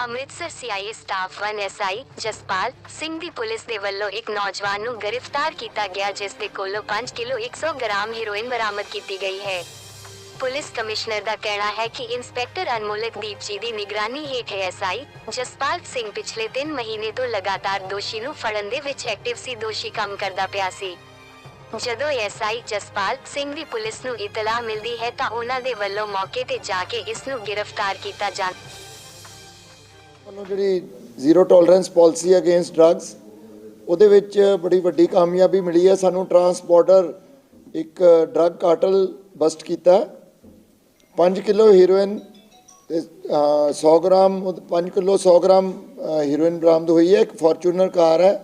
Amritsar CIA staff 1 SI Jaspal Singh ਦੀ police ਦੇ ਵੱਲੋਂ ਇੱਕ ਨੌਜਵਾਨ ਨੂੰ ਗ੍ਰਿਫਤਾਰ ਕੀਤਾ ਗਿਆ, ਜਿਸ ਦੇ ਕੋਲੋਂ 5 ਕਿਲੋ 100 ਗ੍ਰਾਮ ਹੈਰੋਇਨ ਬਰਾਮਦ ਕੀਤੀ ਗਈ ਹੈ। ਪੁਲਿਸ ਕਮਿਸ਼ਨਰ ਦਾ ਕਹਿਣਾ ਹੈ ਕਿ ਇੰਸਪੈਕਟਰ ਅਨਮੋਲਕ ਦੀਪ ਜੀ ਦੀ ਨਿਗਰਾਨੀ ਹੇਠ ਐਸਆਈ ਜਸਪਾਲ ਸਿੰਘ ਪਿਛਲੇ 3 ਮਹੀਨੇ ਤੋਂ ਲਗਾਤਾਰ ਦੋਸ਼ੀ ਨੂੰ ਫੜਨ ਦੇ ਵਿੱਚ ਐਕਟਿਵ ਸੀ, ਦੋਸ਼ੀ ਕੰਮ ਕਰਦਾ ਪਿਆ ਸੀ। ਜਦੋਂ ਐਸਆਈ ਜਸਪਾਲ ਸਿੰਘ ਦੀ ਪੁਲਿਸ ਨੂੰ ਇਤਲਾਹ ਮਿਲਦੀ ਹੈ ਤਾਂ ਉਹਨਾਂ ਦੇ ਵੱਲੋਂ ਮੌਕੇ ਤੇ ਜਾ ਕੇ ਇਸ ਨੂੰ ਗ੍ਰਿਫਤਾਰ ਕੀਤਾ ਜਾਂਦਾ ਵੱਲੋਂ ਜਿਹੜੀ zero tolerance policy against drugs, ਉਹਦੇ ਵਿੱਚ ਬੜੀ ਵੱਡੀ ਕਾਮਯਾਬੀ ਮਿਲੀ ਹੈ। ਸਾਨੂੰ ਟਰਾਂਸਪੋਰਟਰ ਇੱਕ ਡਰੱਗ ਕਾਰਟਲ ਬਸਟ ਕੀਤਾ 5 ਕਿਲੋ ਹੀਰੋਇਨ ਤੇ 100 ਗ੍ਰਾਮ 5 ਕਿਲੋ 100 ਗ੍ਰਾਮ ਹੀਰੋਇਨ ਬਰਾਮਦ ਹੋਈ ਹੈ। ਇੱਕ ਫੋਰਚੂਨਰ ਕਾਰ ਹੈ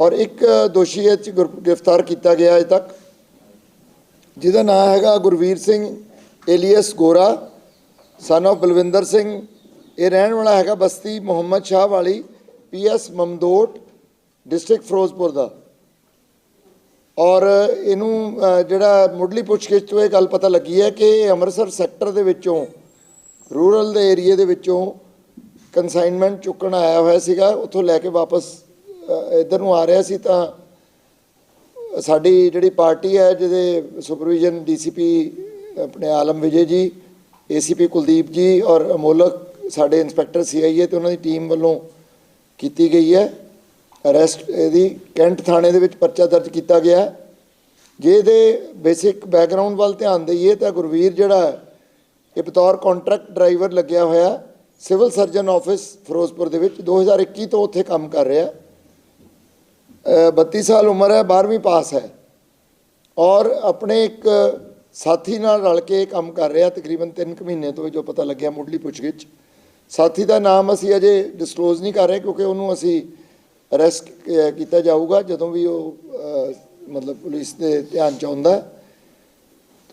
ਔਰ ਇੱਕ ਦੋਸ਼ੀ ਇਹ 'ਚ ਗੁਰ- ਗ੍ਰਿਫਤਾਰ ਕੀਤਾ ਗਿਆ ਅਜੇ ਤੱਕ। ਜਿਹਦਾ ਨਾਮ ਹੈਗਾ Gurvir Singh alias Gora son of Balwinder Singh ਇਹ ਰਹਿਣ ਵਾਲਾ ਹੈਗਾ ਬਸਤੀ ਮੁਹੰਮਦ ਸ਼ਾਹ ਵਾਲੀ ਪੀਐਸ ਮਮਦੋਟ ਡਿਸਟ੍ਰਿਕਟ ਫਿਰੋਜ਼ਪੁਰ ਦਾ। ਔਰ ਇਹਨੂੰ ਜਿਹੜਾ ਮੁੱਢਲੀ ਪੁੱਛਗਿੱਛ ਤੋਂ ਇਹ ਗੱਲ ਪਤਾ ਲੱਗੀ ਹੈ ਕਿ ਇਹ ਅੰਮ੍ਰਿਤਸਰ ਸੈਕਟਰ ਦੇ ਵਿੱਚੋਂ ਰੂਰਲ ਦੇ ਏਰੀਆ ਦੇ ਵਿੱਚੋਂ ਕਨਸਾਈਨਮੈਂਟ ਚੁੱਕਣ ਆਇਆ ਹੋਇਆ ਸੀਗਾ। ਉੱਥੋਂ ਲੈ ਕੇ ਵਾਪਸ ਅਹ, ਇੱਧਰ ਨੂੰ ਆ ਰਿਹਾ ਸੀ ਤਾਂ ਸਾਡੀ ਜਿਹੜੀ ਪਾਰਟੀ ਹੈ ਜਿਹਦੇ ਸੁਪਰਵਿਜ਼ਨ ਡੀਸੀਪੀ ਆਪਣੇ ਆਲਮ ਵਿਜੇ ਜੀ ਏਸੀਪੀ ਕੁਲਦੀਪ ਜੀ ਔਰ ਅਮੋਲਕ ਸਾਡੇ ਇੰਸਪੈਕਟਰ ਸੀਆਈਏ ਤੇ ਉਹਨਾਂ ਦੀ ਟੀਮ ਵੱਲੋਂ ਕੀਤੀ ਗਈ ਹੈ। ਅਰੈਸਟ ਇਹਦੀ ਕੈਂਟ ਥਾਣੇ ਦੇ ਵਿੱਚ ਪਰਚਾ ਦਰਜ ਕੀਤਾ ਗਿਆ ਜੇ ਇਹਦੇ ਬੇਸਿਕ ਬੈਕਗ੍ਰਾਉਂਡ ਵੱਲ ਧਿਆਨ ਦਈਏ ਤਾਂ ਗੁਰਵੀਰ ਜਿਹੜਾ ਇਹ ਬਤੌਰ ਕੰਟਰੈਕਟ ਡਰਾਈਵਰ ਲੱਗਿਆ ਹੋਇਆ ਸਿਵਲ ਸਰਜਨ ਆਫਿਸ ਫਿਰੋਜ਼ਪੁਰ ਦੇ ਵਿੱਚ 2021 ਤੋਂ ਉੱਥੇ ਕੰਮ ਕਰ ਰਿਹਾ ਅ, 32 ਸਾਲ ਉਮਰ ਹੈ 12ਵੀਂ ਪਾਸ ਹੈ। ਔਰ ਆਪਣੇ ਇੱਕ ਸਾਥੀ ਨਾਲ ਰਲ ਕੇ ਇਹ ਕੰਮ ਕਰ ਰਿਹਾ ਤਕਰੀਬਨ 3 ਕੁ ਮਹੀਨੇ ਤੋਂ ਜੋ ਪਤਾ ਲੱਗਿਆ ਮੁੱਢਲੀ ਪੁੱਛਗਿੱਛ। ਸਾਥੀ ਦਾ ਨਾਮ ਅਸੀਂ ਅਜੇ ਡਿਸਕਲੋਜ਼ ਨਹੀਂ ਕਰ ਰਹੇ ਕਿਉਂਕਿ ਉਹਨੂੰ ਅਸੀਂ ਅਰੈਸਟ ਕੀਤਾ ਜਾਊਗਾ ਜਦੋਂ ਵੀ ਉਹ ਮਤਲਬ ਪੁਲਿਸ ਦੇ ਧਿਆਨ ਚ ਆਉਂਦਾ।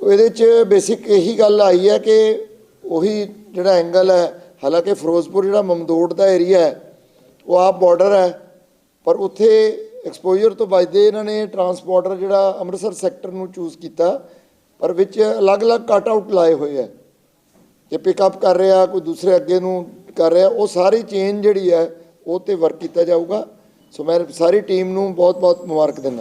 ਤਾਂ ਇਹਦੇ ਚ ਬੇਸਿਕ ਇਹੀ ਗੱਲ ਆਈ ਹੈ ਕਿ ਉਹੀ ਜਿਹੜਾ ਐਂਗਲ ਹੈ, ਹਾਲਾਂਕਿ ਫਿਰੋਜ਼ਪੁਰ ਜਿਹੜਾ ਮਮਦੋੜ ਦਾ ਏਰੀਆ ਹੈ, ਉਹ ਆਪ ਬਾਰਡਰ ਹੈ, ਪਰ ਉੱਥੇ ਐਕਸਪੋਜ਼ਰ ਤੋਂ ਬਚਦੇ ਇਹਨਾਂ ਨੇ ਟਰਾਂਸਪੋਰਟਰ ਜਿਹੜਾ ਅੰਮ੍ਰਿਤਸਰ ਸੈਕਟਰ ਨੂੰ ਚੂਜ਼ ਕੀਤਾ, ਪਰ ਵਿੱਚ ਅਲੱਗ-ਅਲੱਗ ਕਟ ਆਊਟ ਲਾਏ ਹੋਏ ਹੈ। ਕਿ ਪਿਕਅਪ ਕਰ ਰਿਹਾ, ਕੋਈ ਦੂਸਰੇ ਅੱਗੇ ਨੂੰ ਕਰ ਰਿਹਾ, ਉਹ ਸਾਰੀ ਚੇਨ ਜਿਹੜੀ ਹੈ, ਉਹ ਤੇ ਵਰਕ ਕੀਤਾ ਜਾਊਗਾ। ਸੋ ਮੈਂ ਸਾਰੀ ਟੀਮ ਨੂੰ ਬਹੁਤ-ਬਹੁਤ ਮੁਬਾਰਕ ਦਿੰਦਾ।